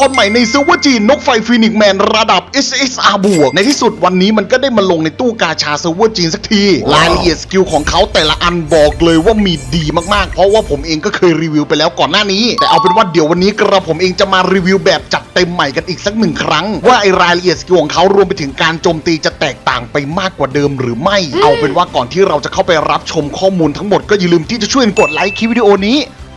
ครใหม่ในซิลเวอร์จีนนกไฟฟีนิกแมนระดับ SSR บวก ในที่สุดวันนี้มันก็ได้มาลงในตู้กาชาซิลเวอร์จีนสักที รายละเอียดสกิลของเขาแต่ละอันบอกเลยว่ามีดีมากๆ เพราะว่าผมเองก็เคยรีวิวไปแล้วก่อนหน้านี้ แต่เอาเป็นว่าเดี๋ยววันนี้กระผมเองจะมารีวิวแบบจัดเต็มใหม่กันอีกสักหนึ่งครั้ง ว่าไอรายละเอียดสกิลของเขารวมไปถึงการโจมตีจะแตกต่างไปมากกว่าเดิมหรือไม่ เอาเป็นว่าก่อนที่เราจะเข้าไปรับชมข้อมูลทั้งหมดก็อย่าลืมที่จะช่วยกดไลค์คลิปวิดีโอนี้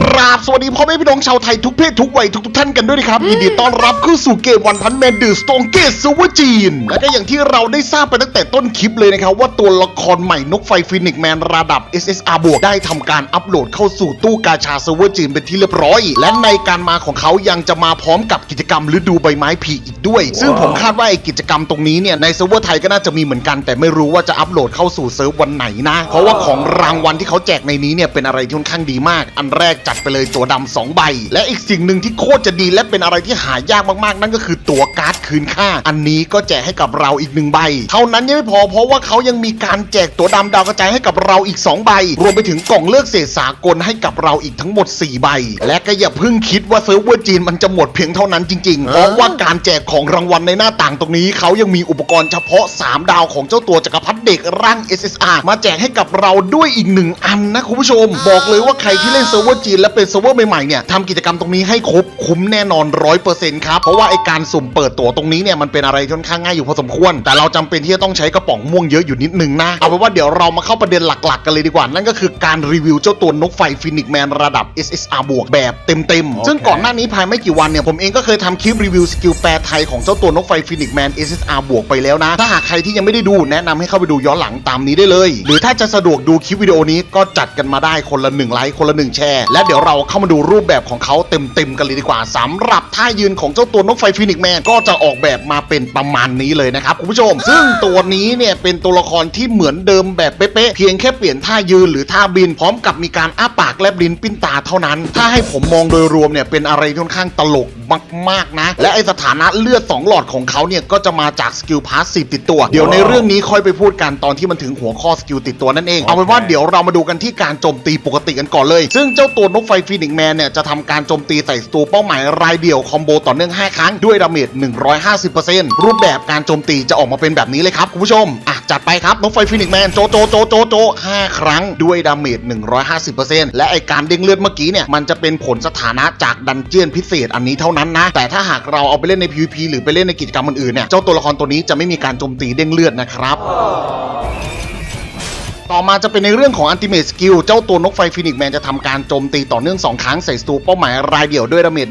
กราบสวัสดีพ่อแม่พี่น้องชาวไทยทุกเพศทุกวัยทุกทุกๆท่านกันด้วยนะครับยินดีต้อนรับเข้าสู่เกมวันพันแมนดือสโตงเกตซูเวอร์จีน และก็อย่างที่เราได้ทราบไปตั้งแต่ต้นคลิปเลยนะครับว่าตัวละครใหม่นกไฟฟินิกแมนระดับ SSR บวกได้ทำการอัปโหลดเข้าสู่ตู้กาชาซูเวอร์จีนเป็นที่เรียบร้อย และในการมาของเขายังจะมาพร้อมกับกิจกรรมฤดูใบไม้ผลิอีกด้วย ซึ่งผมคาดว่าไอ้กิจกรรมตรงนี้เนี่ยในเซิร์ฟเวอร์ไทยก็น่าจะมีเหมือนกัน แต่ไม่รู้ว่าจะอัปโหลดเข้าสู่เซิร์ฟวันไหนนะ เพราะว่าของรางวัลที่เขาแจกในนี้เนี่ยเป็นอะไรที่ค่อนข้างดีมาก อันแรกจัดไปเลยตัวดำสองใบ และอีกสิ่งหนึ่งที่โคตรจะดีและเป็นอะไรที่หายากมากๆ นั่นก็คือตัวการ์ดคืนค่า อันนี้ก็แจกให้กับเราอีกหนึ่งใบ เท่านั้นยังไม่พอเพราะว่าเขายังมีการแจกตัวดำดาวกระจายให้กับเราอีก 2 ใบ รวมไปถึงกล่องเลือกเศษสากลให้กับเราอีกทั้งหมด 4 ใบ และก็อย่าเพิ่งคิดว่าเซิร์ฟเวอร์จีนมันจะหมดเพียงเท่านั้นจริงๆเพราะว่าการแจกของรางวัลในหน้าต่างตรงนี้เขายังมีอุปกรณ์เฉพาะ 3 ดาวของเจ้าตัวจักรพรรดิเด็กร่าง SSR มาแจกให้กับเราด้วยอีกหนึ่งอันนะคุณผู้ชม บอกเลยว่าใครที่เล่นเซิร์ฟเวอร์จีนและเป็นเซิร์ฟเวอร์ใหม่ๆเนี่ยทำกิจกรรมตรงนี้ให้ครบคุ้มแน่นอนร้อยเปอร์เซ็นต์ครับ เพราะว่าไอการสุ่มเปิดตั๋วตรงนี้เนี่ยมันเป็นอะไรที่ค่อนข้างง่ายอยู่พอสมควร แต่เราจำเป็นที่จะต้องใช้กระป๋องม่วงเยอะอยู่นิดนึงนะ เอาเป็นว่าเดี๋ยวเรามาเข้าประเด็นหลักๆ กันเลยดีกว่า นั่นก็คือการรีวิวเจ้าตัวนกไฟฟินิกแมนระดับ SSR บวกแบบเต็มๆ ซึ่งก่อนหน้านี้ภายไม่กี่วันเนี่ยผมเองก็เคยทำคลิปรีวิวสกิลแปลไทยของเจ้าตัวนกไฟฟินิกแมน SSR บวกไปแล้วนะ ถ้าหากใครที่ยังไม่ได้ดูแนะนำให้เข้าไปดูย้อนหลังตามนี้ได้เลย หรือถ้าจะสะดวกดูคลิปวิดีโอนี้ก็จัดกันมาได้คนละหนึ่งไลค์คนละหนึ่งแชร์และเดี๋ยวเราเข้ามาดูรูปแบบของเขาเต็มๆกันเลยดีกว่าสำหรับท่ายืนของเจ้าตัวนกไฟฟินิกแมนก็จะออกแบบมาเป็นประมาณนี้เลยนะครับคุณผู้ชม ซึ่งตัวนี้เนี่ยเป็นตัวละครที่เหมือนเดิมแบบเป๊ะๆเพียงแค่เปลี่ยนท่ายืนหรือท่าบิน พร้อมกับมีการอ้าปากแลบลิ้นปิ้นตาเท่านั้น ถ้าให้ผมมองโดยรวมเนี่ยเป็นอะไรที่ค่อนข้างตลกมากๆนะ และไอสถานะเลือด 2 หลอดของเขาเนี่ยก็จะมาจากสกิลพาสซีฟติดตัว เดี๋ยวในเรื่องนี้ค่อยไปพูดกันตอนที่มันถึงหัวข้อสกิลติดตัวนั่นเองเอาเป็นว่าเดี๋ยวเรามาดูกันที่การโจมตีปกติกันก่อนเลย ซึ่งเจ้าตัวนกไฟฟีนิกแมนเนี่ยจะทำการโจมตีใส่ศัตรูเป้าหมายรายเดี่ยวคอมโบต่อเนื่อง 5 ครั้งด้วยดาเมจ 150%รูปแบบการโจมตีจะออกมาเป็นแบบนี้เลยครับคุณผู้ชม อะ จัดไปครับนกไฟฟีนิกแมนโจโจโจโจโจ5ครั้งด้วยดาเมจ 150%และไอการเด้งเลือดเมื่อกี้เนี่ยมันจะเป็นผลสถานะจากดันเจียนพิเศษอันนี้เท่านั้นนะ แต่ถ้าหากเราเอาไปเล่นใน PVP หรือไปเล่นในกิจกรรมอื่นๆเนี่ยเจ้าตัวละครตัวนี้จะไม่มีการโจมตีเด้งเลือดนะครับ ต่อมาจะเป็นในเรื่องของอันติเม e สกิลเจ้าตัวนกไฟฟินิกแมนจะทำการโจมตีต่อเนื่อง 2 ครั้งใส่สตูเป้าหมายรายเดี่ยวด้วยดาเมจ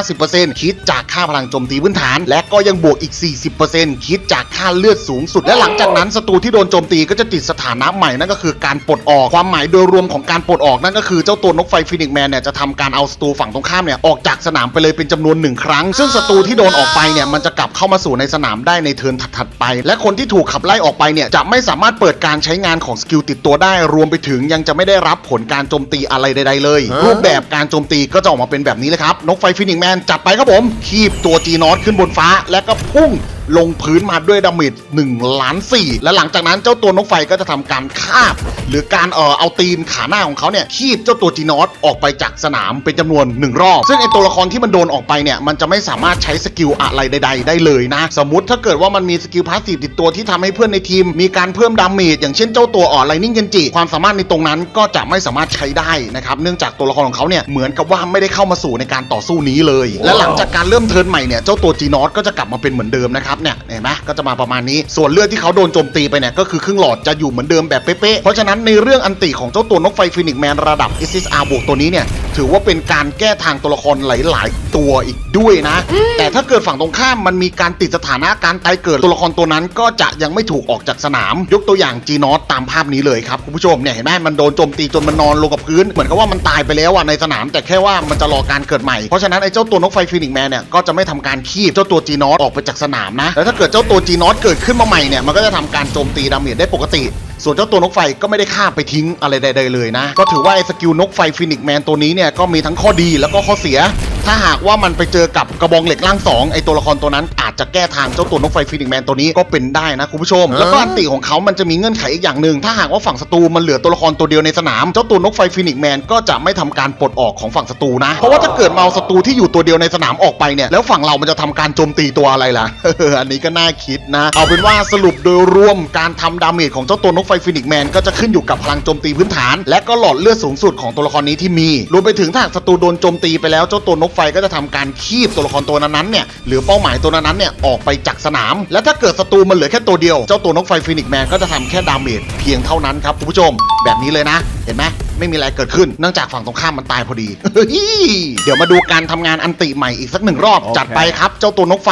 150%คิดจากค่าพลังโจมตีพื้นฐาน และก็ยังบวกอีก 40%คิดจากค่าเลือดสูงสุด และหลังจากนั้นศัตรูที่โดนโจมตีก็จะติดสถานะใหม่นั่นก็คือการปลดออกความหมายโดยรวมของการปลดออกนั่นก็คือเจ้าตัวนกไฟฟินิกแมนเนี่ยจะทำการเอาศัตรูฝั่งตรงข้ามเนี่ยออกจากสนามไปเลยเป็นจำนวนหนึ่งครั้ง ซึ่งศัตรูที่โดนออกไปเนี่ยมันจะกลับเข้ามาสู่ในสนามได้ในเทิร์นถัดๆไป และคนที่ถูกขับไล่ออกไปเนี่ยจะไม่สามารถเปิดการใช้งานของสกิลติดตัวได้รวมไปถึงยังจะไม่ได้รับผลการโจมตีอะไรใดๆเลย รูปแบบการโจมตีก็จะออกมาเป็นแบบนี้เลยครับนกไฟฟินิกแมนจัดไปครับผมคีบตัวจีนอตขึ้นบนฟ้า และก็พุ่ง ลงพื้นมาด้วยดาเมจ1ล้าน4และหลังจากนั้นเจ้าตัวนกไฟก็จะทำการคาบ หรือการเอ่อเอาตีนขาหน้าของเขาเนี่ยคีบเจ้าตัวจีนอตออกไปจากสนามเป็นจำนวน 1 รอบ ซึ่งไอตัวละครที่มันโดนออกไปเนี่ยมันจะไม่สามารถใช้สกิลอะไรใด ๆ ได้เลยนะ สมมติถ้าเกิดว่ามันมีสกิลพาสซีฟติดตัวที่ทำให้เพื่อนในทีม มีการเพิ่มดาเมจอย่างเช่นเจ้าตัวอ่อนไลนิ่งเกนจิความสามารถในตรงนั้นก็จะไม่สามารถใช้ได้นะครับเนื่องจากตัวละครของเขาเนี่ยเหมือนกับว่าไม่ได้เข้ามาสู่ในการต่อสู้นี้เลย และหลังจากการเริ่มเทิร์นใหม่เนี่ยเจ้าตัวจีนอตก็จะกลับมาเป็นเหมือนเดิมนะครับเนี่ยเห็นไหมก็จะมาประมาณนี้ ส่วนเลือดที่เขาโดนโจมตีไปเนี่ยก็คือครึ่งหลอดจะอยู่เหมือนเดิมแบบเป๊ะๆ เพราะฉะนั้นในเรื่องอันติของเจ้าตัวนกไฟฟินิกแมนระดับ SSR บวกตัวนี้เนี่ยถือว่าเป็นการแก้ทางตัวละครหลาย ๆ ตัวอีกด้วยนะ แต่ถ้าเกิดฝั่งตรงข้ามมันมีการติดสถานะการตายเกิดตัวละครตัวนั้นก็จะยังไม่ถูกออกจากสนาม ยกตัวอย่างจีนอตตามภาพนี้เลยครับคุณผู้ชมเนี่ยเห็นไหมมันโดนโจมตีจนมันนอนลงกับพื้น เหมือนกับว่ามันตายไปแล้วอะในสนาม แต่แค่ว่ามันจะรอการเกิดใหม่เพราะฉะนั้นไอ้เจ้าตัวนกไฟฟินิกแมนเนี่ยก็จะไม่ทำการคีบเจ้าตัวจีนอตออกไปจากสนามนะแล้วถ้าเกิดเจ้าตัวจีนอตเกิดขึ้นมาใหม่เนี่ยมันก็จะทำการโจมตีดาเมจได้ปกติ ส่วนเจ้าตัวนกไฟก็ไม่ได้ฆ่าไปทิ้งอะไรใดๆเลยนะ ก็ถือว่าไอ้สกิลนกไฟฟินิกแมนตัวนี้เนี่ยก็มีทั้งข้อดีแล้วก็ข้อเสีย ถ้าหากว่ามันไปเจอกับกระบองเหล็กล่างสองไอตัวละครตัวนั้นอาจจะแก้ทางเจ้าตัวนกไฟฟีนิกซ์แมนตัวนี้ก็เป็นได้นะคุณผู้ชม แล้วก็อันติของเขามันจะมีเงื่อนไขอีกอย่างหนึ่งถ้าหากว่าฝั่งศัตรูมันเหลือตัวละครตัวเดียวในสนามเจ้าตัวนกไฟฟีนิกซ์แมนก็จะไม่ทำการปลดออกของฝั่งศัตรูนะ เพราะว่าถ้าเกิดมาเอาศัตรูที่อยู่ตัวเดียวในสนามออกไปเนี่ยแล้วฝั่งเรามันจะทำการโจมตีตัวอะไรล่ะอันนี้ก็น่าคิดนะ เอาเป็นว่าสรุปโดยรวมการทำดาเมจของเจ้าตัวนกไฟฟีนิกซ์แมนก็จะขึ้นอยู่กับพลังโจมตีพื้นฐาน และก็หลอดเลือดสูงสุดของตัวละครนี้ที่มีรวมไปถึงถ้าหากศัตรูโดนโจมตีไปแล้วเจ้าตัวนกไฟก็จะทำการคีบตัวละครตัวนั้นๆเนี่ยหรือเป้าหมายตัวนั้นๆเนี่ยออกไปจากสนาม และถ้าเกิดศัตรูมันเหลือแค่ตัวเดียว เจ้าตัวนกไฟฟีนิกแมนก็จะทำแค่ดาเมจเพียงเท่านั้นครับคุณผู้ชม แบบนี้เลยนะ เห็นไหมไม่มีอะไรเกิดขึ้นเนื่องจากฝั่งตรงข้ามมันตายพอดี เดี๋ยวมาดูการทำงานอันติใหม่อีกสักหนึ่งรอบจัดไปครับเจ้าตัวนกไฟ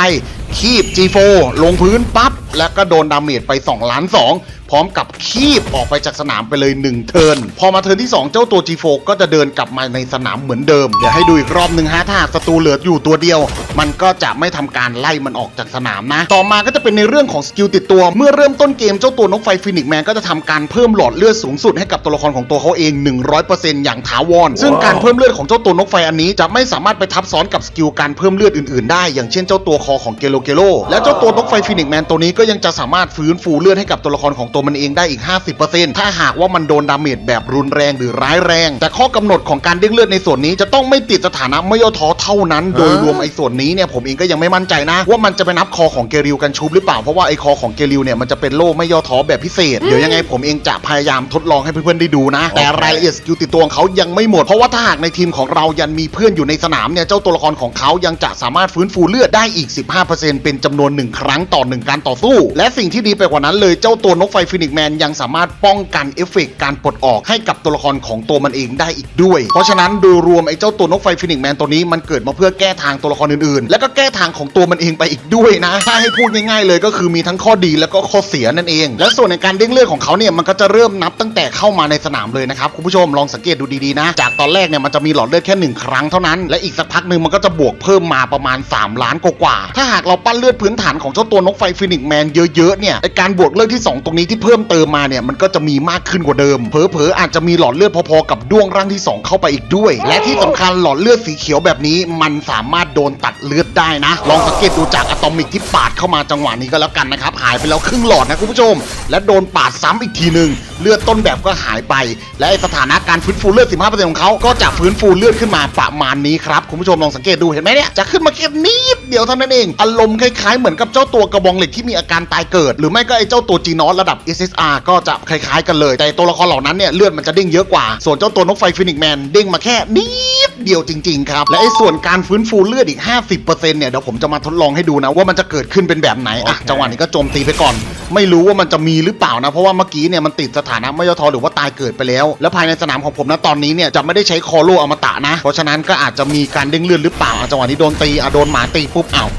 คีบ G4 ลงพื้นปั๊บ แล้วก็โดนดาเมจไป2ล้าน2 พร้อมกับคีบออกไปจากสนามไปเลย 1 เทิร์นพอมาเทิร์นที่ 2 เจ้าตัว G4 ก็จะเดินกลับมาในสนามเหมือนเดิม เดี๋ยวให้ดูอีกรอบหนึ่งฮะถ้าหากศัตรูเหลืออยู่ตัวเดียว มันก็จะไม่ทำการไล่มันออกจากสนามนะ ต่อมาก็จะเป็นในเรื่องของสกิลติดตัว เมื่อเริ่มต้นเกมเจ้าตัวนกไฟฟินิกแมนก็จะทำการเพิ่มหลอดเลือดสูงสุดให้กับตัวละครของตัวเขาเอง 100%อย่างถาวร ซึ่งการเพิ่มเลือดของเจ้าตัวนกไฟอันนี้จะไม่สามารถไปทับซ้อนกับสกิลการเพิ่มเลือดอื่นๆได้ อย่างเช่นเจ้าตัวคอของเกโลเกโลและเจ้าตัวนกไฟฟินิกแมนตัวนี้ก็ยังจะสามารถฟื้นฟูเลือดให้กับตัวละครของตัวมันเองได้อีก 50%ถ้าหากว่ามันโดนดาเมจแบบรุนแรงหรือร้ายแรง แต่ข้อกำหนดของการเด้งเลือดในส่วนนี้จะต้องไม่ติดสถานะไม่ย่อท้อเท่านั้น โดยรวมไอ้ส่วนนี้เนี่ยผมเองก็ยังไม่มั่นใจนะ ว่ามันจะไปนับคอของเกริวกันชุบหรือเปล่าเพราะว่าไอ้คอของเกริวเนี่ยมันจะเป็นโล่ไม่ย่อท้อแบบพิเศษเดี๋ยวยังไงผมเองจะพยายามทดลองให้เพื่อนๆได้ดูนะ แต่รายละเอียดสกิลติดตัวของเขายังไม่หมดเพราะว่าถ้าหากในทีมของเรายังมีเพื่อนอยู่ในสนามเนี่ยเจ้าตัวละครของเขายังจะสามารถฟื้นฟูเลือดได้อีก 15%เป็นจำนวนหนึ่งครั้งต่อหนึ่งการต่อสู้ และสิ่งที่ดีไปกว่านั้นเลยเจ้าตัวนกไฟฟินิกแมนยังสามารถป้องกันเอฟเฟกต์การปลดออกให้กับตัวละครของตัวมันเองได้อีกด้วย เพราะฉะนั้นโดยรวมไอ้เจ้าตัวนกไฟฟินิกแมนตัวนี้มันเกิดมาเพื่อแก้ทางตัวละครอื่นๆ และก็แก้ทางของตัวมันเองไปอีกด้วยนะ ถ้าให้พูดง่ายๆเลยก็คือมีทั้งข้อดีแล้วก็ข้อเสียนั่นเอง และส่วนในการเด้งเลือดของเขาเนี่ยมันก็จะเริ่มนับตั้งแต่เข้ามาในสนามเลยนะครับคุณผู้ชมลองสังเกตดูดีๆนะ จากตอนแรกเนี่ยมันจะมีหลอดเลือดแค่หนึ่งครั้งเท่านั้นและอีกสักพักหนึ่งมันก็จะบวกเพิ่มมาประมาณ 3 ล้านกว่าถ้าหากเราปั้นเลือดพื้นฐานของเจ้าตัวนกไฟฟินิกแมนเยอะๆเนี่ยไอการบวกเลือดที่ 2 ตรงนี้ที่เพิ่มเติมมาเนี่ยมันก็จะมีมากขึ้นกว่าเดิมเผลอๆอาจจะมีหลอดเลือดพอๆกับด้วงร่างที่ 2 เข้าไปอีกด้วย และที่สำคัญหลอดเลือดสีเขียวแบบนี้ มันสามารถโดนตัดเลือดได้นะ ลองสังเกตดูจากอะตอมิกที่ปาดเข้ามาจังหวะนี้ก็แล้วกันนะครับหายไปแล้วครึ่งหลอดนะคุณผู้ชม และโดนปาดซ้ำอีกทีหนึ่งเลือดต้นแบบก็หายไป และสถานะการฟื้นฟูเลือด 15%ของเขาก็จะฟื้นฟูเลือดขึ้นมาประมาณนี้ครับคุณผู้ชมลองสังเกตดูเห็นไหมเนี่ยจะขึ้นมาแค่นิดเดียวเท่านั้นเองอารมณ์คล้ายๆเหมือนกับเจ้าตัวกระบองเหล็กที่มีอาการตายเกิด หรือไม่ก็ไอ้เจ้าตัวจีนอสระดับ SSR ก็จะคล้ายๆกันเลย แต่ตัวละครเหล่านั้นเนี่ยเลือดมันจะเด้งเยอะกว่า ส่วนเจ้าตัวนกไฟฟินิกแมนเด้งมาแค่นิดเดียวจริงๆครับและไอ้ส่วนการฟื้นฟูเลือดอีก 50%เนี่ยเดี๋ยวผมจะมาทดลองให้ดูนะว่ามันจะเกิดขึ้นเป็นแบบไหนอะโอเคจังหวะนี้ก็โจมตีไปก่อน ไม่รู้ว่ามันจะมีหรือเปล่านะ เพราะว่าเมื่อกี้เนี่ยมันติดสถานะไม่ย่อท้อหรือว่าตายเกิดไปแล้ว แล้วภายในสนามของผมนะตอนนี้เนี่ยจะไม่ได้ใช้คอโลอมตะนะ เพราะฉะนั้นก็อาจจะมีการเด้งเลือดหรือเปล่าจังหวะนี้โดนตีอะโดนหมาตีปุ๊บอ้าว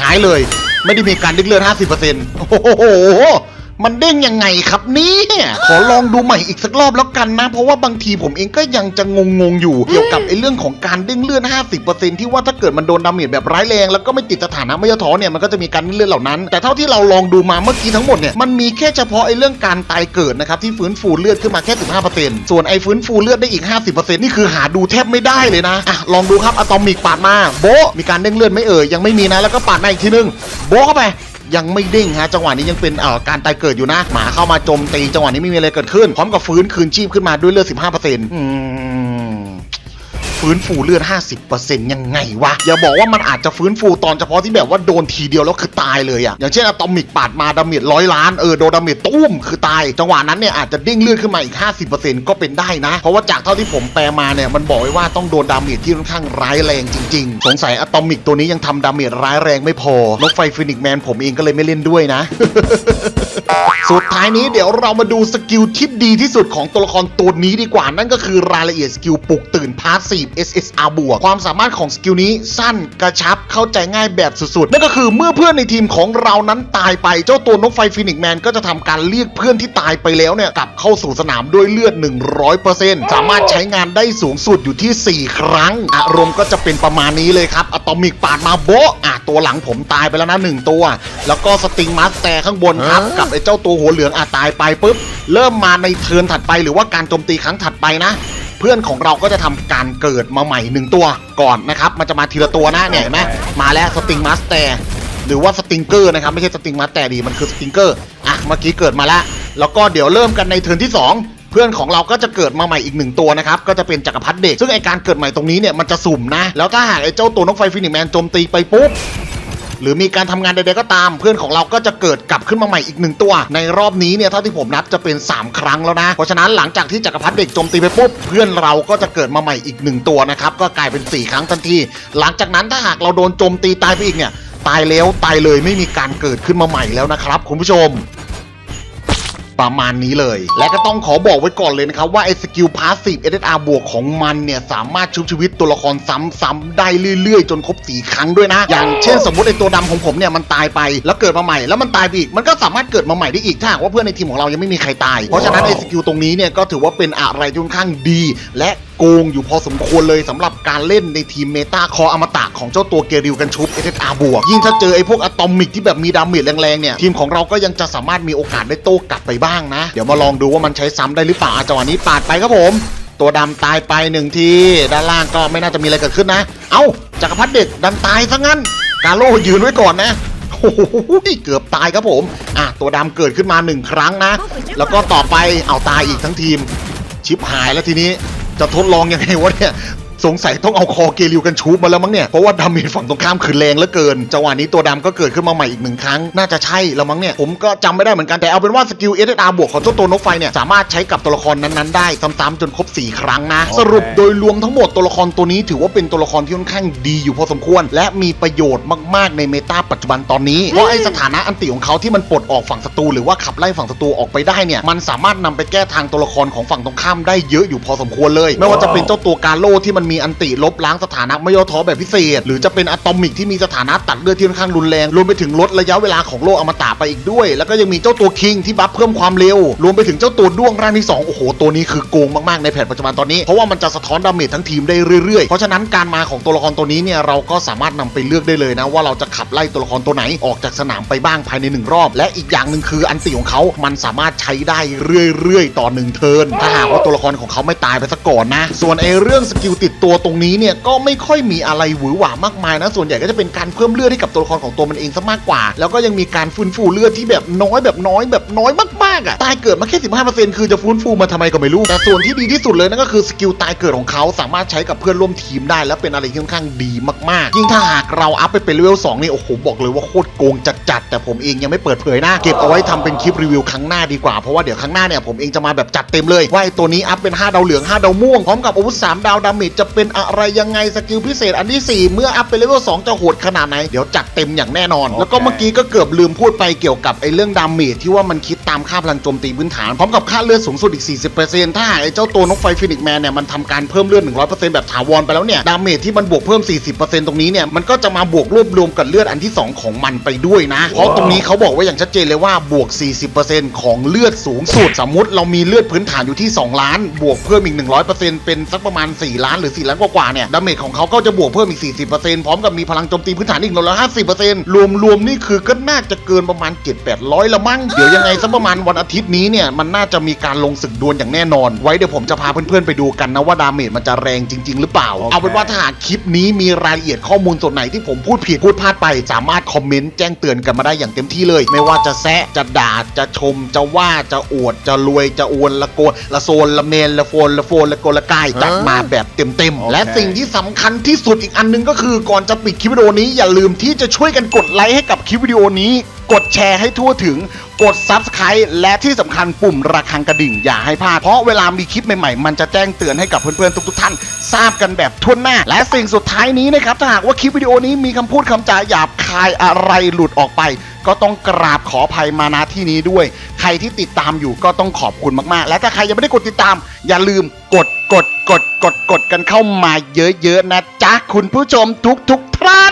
หายเลย ไม่ได้มีการด้งเลือด 50%โอ้โห มันเด้งยังไงครับเนี่ยขอลองดูใหม่อีกสักรอบแล้วกันนะ เพราะว่าบางทีผมเองก็ยังจะงงๆอยู่เกี่ยวกับไอ้เรื่องของการเด้งเลือด50%ที่ว่าถ้าเกิดมันโดนดาเมจแบบร้ายแรงแล้วก็ไม่ติดสถานะไม่ย่อท้อเนี่ยมันก็จะมีการเด้งเลือดเหล่านั้น แต่เท่าที่เราลองดูมาเมื่อกี้ทั้งหมดเนี่ยมันมีแค่เฉพาะไอ้เรื่องการตายเกิดนะครับที่ฟื้นฟูเลือดขึ้นมาแค่ 15%ส่วนไอ้ฟื้นฟูเลือดได้อีก 50%นี่คือหาดูแทบไม่ได้เลยนะอะลองดูครับอะตอมิกปาดมาโบะมีการเด้งเลือดไหม่เอ่ยยังไม่มีนะแล้วก็ปาดมาอีกทีนึงโบะเข้าไป ยังไม่เด้งฮะจังหวะนี้ยังเป็นเอ่อการตายเกิดอยู่นะ หมาเข้ามาโจมตีจังหวะนี้ไม่มีอะไรเกิดขึ้น พร้อมกับฟื้นคืนชีพขึ้นมาด้วยเลือด15%อืม ฟื้นฟูเลือด 50%ยังไงวะ อย่าบอกว่ามันอาจจะฟื้นฟูตอนเฉพาะที่แบบว่าโดนทีเดียวแล้วคือตายเลยอะอย่างเช่นอะตอมิกปาดมาดาเมจร้อยล้านเออโดนดาเมจตุ้มคือตาย จังหวะนั้นเนี่ยอาจจะเด้งเลือดขึ้นมาอีก 50%ก็เป็นได้นะ เพราะว่าจากเท่าที่ผมแปลมาเนี่ยมันบอกไว้ว่าต้องโดนดาเมจที่ค่อนข้างร้ายแรงจริงๆ สงสัยอะตอมิกตัวนี้ยังทำดาเมจร้ายแรงไม่พอนกไฟฟินิกแมนผมเองก็เลยไม่เล่นด้วยนะ สุดท้ายนี้เดี๋ยวเรามาดูสกิลที่ดีที่สุดของตัวละครตัวนี้ดีกว่า นั่นก็คือรายละเอียดสกิลปลุกตื่นพาสซีฟ SSR บวก ความสามารถของสกิลนี้สั้นกระชับเข้าใจง่ายแบบสุดๆ นั่นก็คือเมื่อเพื่อนในทีมของเรานั้นตายไปเจ้าตัวนกไฟฟินิกแมนก็จะทำการเรียกเพื่อนที่ตายไปแล้วเนี่ยกลับเข้าสู่สนามด้วยเลือด 100%สามารถใช้งานได้สูงสุดอยู่ที่ 4 ครั้ง อารมณ์ก็จะเป็นประมาณนี้เลยครับอะตอมิกปาดมาโบะอะตัวหลังผมตายไปแล้วนะหนึ่งตัว แล้วก็สติงมาสแต่ข้างบนครับกับไอเจ้าตัวหัวเหลืองอาตายไปปุ๊บ เริ่มมาในเทิร์นถัดไปหรือว่าการโจมตีครั้งถัดไปนะ เพื่อนของเราก็จะทำการเกิดมาใหม่หนึ่งตัวก่อนนะครับ มันจะมาทีละตัวนะเนี่ยเห็นไหมมาแล้วสติงมาสเตร์หรือว่าสติงเกอร์นะครับไม่ใช่สติงมาสเตร์ดีมันคือสติงเกอร์อะเมื่อกี้เกิดมาแล้วแล้วก็เดี๋ยวเริ่มกันในเทิร์นที่ 2เพื่อนของเราก็จะเกิดมาใหม่อีกหนึ่งตัวนะครับ ก็จะเป็นจักรพรรดิเด็ก ซึ่งไอการเกิดใหม่ตรงนี้เนี่ยมันจะสุ่มนะ แล้วถ้าหากไอเจ้าตัวนกไฟฟินิกแมนโจมตีไปปุ๊บ หรือมีการทำงานใดๆก็ตาม เพื่อนของเราก็จะเกิดกลับขึ้นมาใหม่อีกหนึ่งตัว ในรอบนี้เนี่ยเท่าที่ผมนับจะเป็น 3 ครั้งแล้วนะ เพราะฉะนั้นหลังจากที่จักรพรรดิเด็กโจมตีไปปุ๊บเพื่อนเราก็จะเกิดมาใหม่อีกหนึ่งตัวนะครับก็กลายเป็น 4 ครั้งทันที หลังจากนั้นถ้าหากเราโดนโจมตีตายไปอีกเนี่ยตายแล้วตายเลยไม่มีการเกิดขึ้นมาใหม่แล้วนะครับคุณผู้ชม ประมาณนี้เลย และก็ต้องขอบอกไว้ก่อนเลยนะครับ ว่าไอ้สกิลพาสซีฟ SSR บวกของมันเนี่ย สามารถชุบชีวิตตัวละครซ้ำๆได้เรื่อยๆ จนครบสี่ครั้งด้วยนะ อย่างเช่นสมมติไอ้ตัวดำของผมเนี่ยมันตายไปแล้วเกิดมาใหม่แล้วมันตายไปอีกมันก็สามารถเกิดมาใหม่ได้อีกถ้าหากว่าเพื่อนในทีมของเรายังไม่มีใครตายเพราะฉะนั้นไอ้สกิลตรงนี้เนี่ยก็ถือว่าเป็นอะไรที่ค่อนข้างดีและ โกงอยู่พอสมควรเลยสำหรับการเล่นในทีมเมตาคออมตะของเจ้าตัวเกริวกันชุบ SSR บวก ยิ่งถ้าเจอไอ้พวกอะตอมิกที่แบบมีดาเมจแรงๆเนี่ย ทีมของเราก็ยังจะสามารถมีโอกาสได้โต้กลับไปบ้างนะ เดี๋ยวมาลองดูว่ามันใช้ซ้ำได้หรือเปล่าอะจังหวะนี้ปาดไปครับผม ตัวดำตายไปหนึ่งที ด้านล่างก็ไม่น่าจะมีอะไรเกิดขึ้นนะ เอ้าจักรพรรดิเด็กดันตายซะงั้น กาโลยืนไว้ก่อนนะโอ้โหเกือบตายครับผม อะ ตัวดำเกิดขึ้นมาหนึ่งครั้งนะ แล้วก็ต่อไปเอาตายอีกทั้งทีม ชิปหายแล้วทีนี้ จะทดลองยังไงวะเนี่ย สงสัยต้องเอาคอเกลิวกันชูบมาแล้วมั้งเนี่ย เพราะว่าดาเมจฝั่งตรงข้ามคือแรงเหลือเกิน จังหวะนี้ตัวดำก็เกิดขึ้นมาใหม่อีกหนึ่งครั้ง น่าจะใช่แล้วมั้งเนี่ย ผมก็จำไม่ได้เหมือนกัน แต่เอาเป็นว่าสกิลเอสอาร์บวกของเจ้าตัวนกไฟเนี่ย สามารถใช้กับตัวละครนั้นๆได้ซ้ำๆจนครบ 4 ครั้งนะ สรุปโดยรวมทั้งหมดตัวละครตัวนี้ถือว่าเป็นตัวละครที่ค่อนข้างดีอยู่พอสมควร และมีประโยชน์มากๆในเมตาปัจจุบันตอนนี้เพราะไอสถานะอันติของเขาที่มันปลดออกฝั่งศัตรูหรือว่าขับไล่ฝั่งศัตรูออกไปได้เนี่ยมันสามารถนำไปแก้ทางตัวละครของฝั่งตรงข้ามได้เยอะอยู่พอสมควรเลย ไม่ว่าจะเป็นเจ้าตัวกาโลที่มันมีอันติลบล้างสถานะไม่ย่อท้อแบบพิเศษ หรือจะเป็นอะตอมิกที่มีสถานะตัดเลือดที่ค่อนข้างรุนแรงรวมไปถึงลดระยะเวลาของโลกอมตะไปอีกด้วย แล้วก็ยังมีเจ้าตัวคิงที่บัฟเพิ่มความเร็ว รวมไปถึงเจ้าตัวด้วงร่างที่สองโอ้โหตัวนี้คือโกงมากๆในแผนปัจจุบันตอนนี้เพราะว่ามันจะสะท้อนดาเมจทั้งทีมได้เรื่อยๆ เพราะฉะนั้นการมาของตัวละครตัวนี้เนี่ยเราก็สามารถนำไปเลือกได้เลยนะว่าเราจะขับไล่ตัวละครตัวไหนออกจากสนามไปบ้างภายในหนึ่งรอบ และอีกอย่างหนึ่งคืออันติของเขามันสามารถใช้ได้เรื่อยๆ ต่อหนึ่งเทิร์นถ้าหากว่าตัวละครของเขาไม่ตายไปซะก่อนนะ ส่วนไอ้เรื่องสกิลติดตัวตรงนี้เนี่ยก็ไม่ค่อยมีอะไรหวือหวามากมายนะ ส่วนใหญ่ก็จะเป็นการเพิ่มเลือดให้กับตัวละครของตัวมันเองซะมากกว่า แล้วก็ยังมีการฟื้นฟูเลือดที่แบบน้อยแบบน้อยแบบน้อยมากๆอะตายเกิดมาแค่ 15%คือจะฟื้นฟูมาทำไมก็ไม่รู้แต่ส่วนที่ดีที่สุดเลยนั่นก็คือสกิลตายเกิดของเขาสามารถใช้กับเพื่อนร่วมทีมได้ และเป็นอะไรที่ค่อนข้างดีมากๆ ยิ่งถ้าหากเราอัพไปเป็นเลเวล2นี่โอ้โหบอกเลยว่าโคตรโกงจัดๆแต่ผมเองยังไม่เปิดเผยนะเก็บเอาไว้ทำเป็นคลิปรีวิวครั้งหน้าดีกว่าเพราะว่าเดี๋ยวครั้งหน้าเนี่ยผมเองจะมาแบบจัดเต็มเลยว่าไอ้ตัวนี้อัพเป็น 5 ดาวเหลือง 5 ดาวม่วงพร้อมกับอาวุธ3ดาวดาเมจจะเป็นอะไรยังไงสกิลพิเศษอันที่ 4 เมื่ออัพเป็นเลเวล2จะโหดขนาดไหน เดี๋ยวจัดเต็มอย่างแน่นอน แล้วก็เมื่อกี้ก็เกือบลืมพูดไปเกี่ยวกับไอ้เรื่องดาเมจที่ว่ามันคิดตามค่าพลังโจมตีพื้นฐานพร้อมกับค่าเลือดสูงสุดอีก 40%ถ้าหากไอ้เจ้าตัวนกไฟฟินิกแมนเนี่ยมันทำการเพิ่มเลือด 100%แบบถาวรไปแล้วเนี่ยดาเมจที่มันบวกเพิ่ม 40%ตรงนี้เนี่ยมันก็จะมาบวกรวบรวมกับเลือดอันที่ 2 ของมันไปด้วยนะเพราะตรงนี้เขาบอกไว้อย่างชัดเจนเลยว่าบวก 40%ของเลือดสูงสุดสมมุติเรามีเลือดพื้นฐานอยู่ที่ 2 ล้าน บวกเพิ่มอีก 100%เป็นสักประมาณ 4 ล้านหรือ4ล้านกว่าๆเนี่ยดาเมจของเขาก็จะบวกเพิ่มอีก 40%พร้อมกับมีพลังโจมตีพื้นฐานอีก150%รวมๆนี่คือก็น่าจะเกินประมาณ 7-800 ละมั้งเดี๋ยวยังไงสักประมาณวันอาทิตย์นี้เนี่ยมันน่าจะมีการลงศึกดวลอย่างแน่นอน ไว้เดี๋ยวผมจะพาเพื่อนๆไปดูกันนะว่าดาเมจมันจะแรงจริง ๆ หรือเปล่า เอาเป็นว่าถ้าหากคลิปนี้มีรายละเอียดข้อมูลส่วนไหนที่ผมพูดผิดพูดพลาดไป สามารถคอมเมนต์แจ้งเตือนกันมาได้อย่างเต็มที่เลย ไม่ว่าจะแซะจะด่าจะชมจะว่าจะอวดจะรวยจะอวนละโกนละโซนละเมนละโฟนละโฟนละโกนละกายจัดมาแบบเต็มๆและสิ่งที่สำคัญที่สุดอีกอันหนึงก็คือก่อนจะปิดคลิปวิดีโอนี้อย่าลืมที่จะช่วยกันกดไลค์ให้กับคลิปวิดีโอนี้ กดแชร์ให้ทั่วถึงกด Subscribe และที่สำคัญปุ่มระฆังกระดิ่งอย่าให้พลาด เพราะเวลามีคลิปใหม่ๆ มันจะแจ้งเตือนให้กับเพื่อนๆ ทุกๆ ท่าน ทราบกันแบบทั่วหน้า และสิ่งสุดท้ายนี้นะครับ ถ้าหากว่าคลิปวิดีโอนี้มีคำพูดคำจาหยาบคายอะไรหลุดออกไป ก็ต้องกราบขออภัยมาณที่นี้ด้วย ใครที่ติดตามอยู่ก็ต้องขอบคุณมากๆ และถ้าใครยังไม่ได้กดติดตาม อย่าลืมกด กดกดกดกดกันเข้ามาเยอะๆนะจ๊ะ คุณผู้ชมทุกๆท่าน